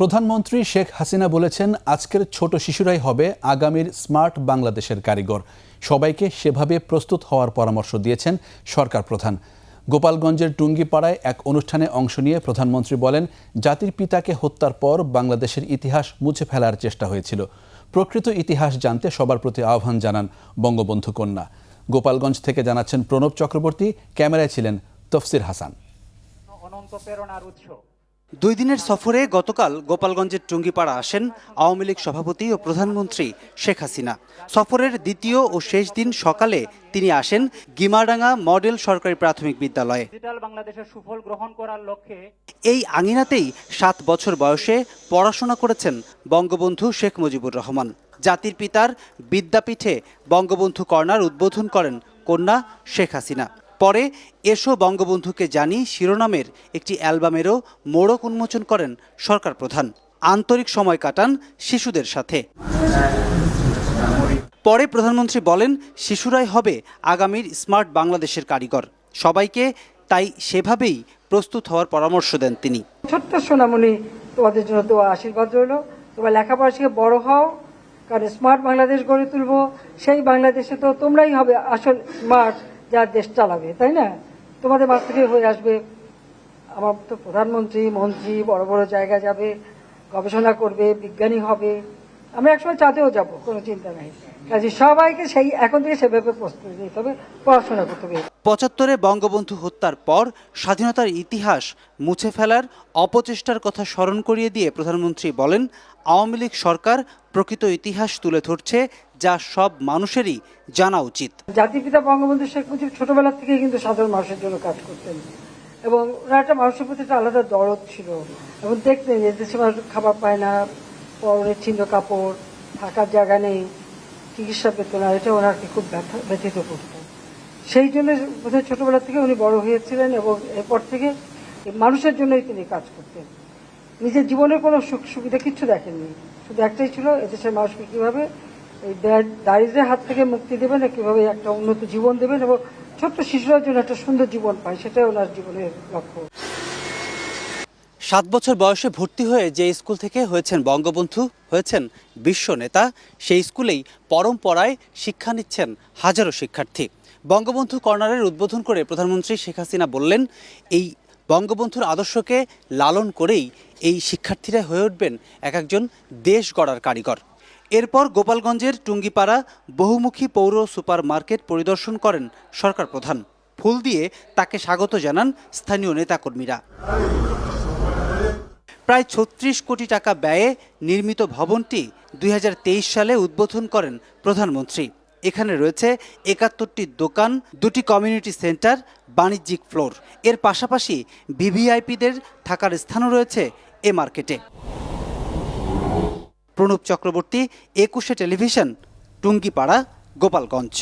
প্রধানমন্ত্রী শেখ হাসিনা বলেছেন, আজকের ছোট শিশুরাই হবে আগামীর স্মার্ট বাংলাদেশের কারিগর। সবাইকে সেভাবে প্রস্তুত হওয়ার পরামর্শ দিয়েছেন সরকার প্রধান। গোপালগঞ্জের টুঙ্গিপাড়ায় এক অনুষ্ঠানে অংশ নিয়ে প্রধানমন্ত্রী বলেন, জাতির পিতাকে হত্যার পর বাংলাদেশের ইতিহাস মুছে ফেলার চেষ্টা হয়েছিল। প্রকৃত ইতিহাস জানতে সবার প্রতি আহ্বান জানান বঙ্গবন্ধু কন্যা। গোপালগঞ্জ থেকে জানাচ্ছেন প্রণব চক্রবর্তী, ক্যামেরায় ছিলেন তফসির হাসান। অনন্ত প্রেরণার উৎস। দুই দিনের সফরে গতকাল গোপালগঞ্জের টুঙ্গিপাড়া আসেন আওয়ামী লীগ সভাপতি ও প্রধানমন্ত্রী শেখ হাসিনা। সফরের দ্বিতীয় ও শেষ দিন সকালে তিনি আসেন গিমাডাঙ্গা মডেল সরকারি প্রাথমিক বিদ্যালয়ে। বাংলাদেশের সুফল গ্রহণ করার লক্ষ্যে এই আঙিনাতেই সাত বছর বয়সে পড়াশোনা করেছেন বঙ্গবন্ধু শেখ মুজিবুর রহমান। জাতির পিতার বিদ্যাপীঠে বঙ্গবন্ধু কর্নার উদ্বোধন করেন কন্যা শেখ হাসিনা। পরে এসো বঙ্গবন্ধুকে জানি শিরোনামের একটি অ্যালবামেরও মোড়ক উন্মোচন করেন সরকার প্রধান। আন্তরিক সময় কাটান শিশুদের সাথে। পরে প্রধানমন্ত্রী বলেন, শিশুরাই হবে আগামীর স্মার্ট বাংলাদেশের কারিগর। সবাইকে তাই সেভাবেই প্রস্তুত হওয়ার পরামর্শ দেন তিনি। ছোট্ট সোনামণি, তোমাদের জন্য আশীর্বাদ রইল। তোমার লেখাপড়া শিখে বড় হও, কারণ স্মার্ট বাংলাদেশ গড়ে তুলবো। সেই বাংলাদেশে তো তোমরাই হবে আসল স্মার্ট যা দেশ চালাবে তাই না? তোমাদের মাছ থেকে হয়ে আসবে। আমার তো প্রধানমন্ত্রী, মন্ত্রী, বড় বড় জায়গা যাবে, গবেষণা করবে, বিজ্ঞানী হবে। আমি একসময় চাঁদেও যাব, কোনো চিন্তা নাই। সবাইকে সেই, এখন সেভাবে হবে, পড়াশোনা করতে হবে। পঁচাত্তরে বঙ্গবন্ধু হত্যার পর স্বাধীনতার ইতিহাস মুছে ফেলার অপচেষ্টার কথা স্মরণ করিয়ে দিয়ে প্রধানমন্ত্রী বলেন, আওয়ামী লীগ সরকার প্রকৃত ইতিহাস তুলে ধরছে যা সব মানুষেরই জানা উচিত। জাতির পিতা বঙ্গবন্ধু শেখ মুজিব ছোটবেলা থেকেই কিন্তু সাধারণ মানুষের জন্য কাজ করতেন। এবং ওনার একটা মানুষের প্রতি একটা আলাদা দরদ ছিল। এবং দেখতেন যে দেশে মানুষ খাবার পায় না পরনের ছিন্ন কাপড়, থাকার জায়গা নেই, চিকিৎসা পেত না, এটা ওনাকে খুব ব্যথা, ব্যথিত করত। সেই জন্য বোধহয় ছোটবেলা থেকে উনি বড় হয়েছিলেন এবং এরপর থেকে মানুষের জন্যই তিনি কাজ করতেন। নিজের জীবনের কোনো সুখ সুবিধা কিচ্ছু দেখেননি। শুধু একটাই ছিল, এদেশের মানুষকে কীভাবে এই দা- দারিদ্র্যের হাত থেকে মুক্তি দেবেন কীভাবে একটা উন্নত জীবন দেবেন এবং ছোট্ট শিশুরা যেন একটা সুন্দর জীবন পায়, সেটাই ওনার জীবনের লক্ষ্য। সাত বছর বয়সে ভর্তি হয়ে যে স্কুল থেকে হয়েছেন বঙ্গবন্ধু, হয়েছেন বিশ্ব নেতা, সেই স্কুলেই পরম্পরায় শিক্ষা নিচ্ছেন হাজারো শিক্ষার্থী। বঙ্গবন্ধু কর্নারের উদ্বোধন করে প্রধানমন্ত্রী শেখ হাসিনা বললেন, এই বঙ্গবন্ধুর আদর্শকে লালন করেই এই শিক্ষার্থীরা হয়ে উঠবেন এক একজন দেশ গড়ার কারিগর। এরপর গোপালগঞ্জের টুঙ্গিপাড়া বহুমুখী পৌর সুপার মার্কেট পরিদর্শন করেন সরকার প্রধান। ফুল দিয়ে তাকে স্বাগত জানান স্থানীয় নেতাকর্মীরা। প্রায় ছত্রিশ কোটি টাকা ব্যয়ে নির্মিত ভবনটি দুই হাজার তেইশ সালে উদ্বোধন করেন প্রধানমন্ত্রী। এখানে রয়েছে একাত্তরটি দোকান, দুটি কমিউনিটি সেন্টার, বাণিজ্যিক ফ্লোর। এর পাশাপাশি ভিভিআইপিদের থাকার স্থানও রয়েছে এ মার্কেটে। প্রণব চক্রবর্তী একুশে টেলিভিশন টুঙ্গিপাড়া গোপালগঞ্জ।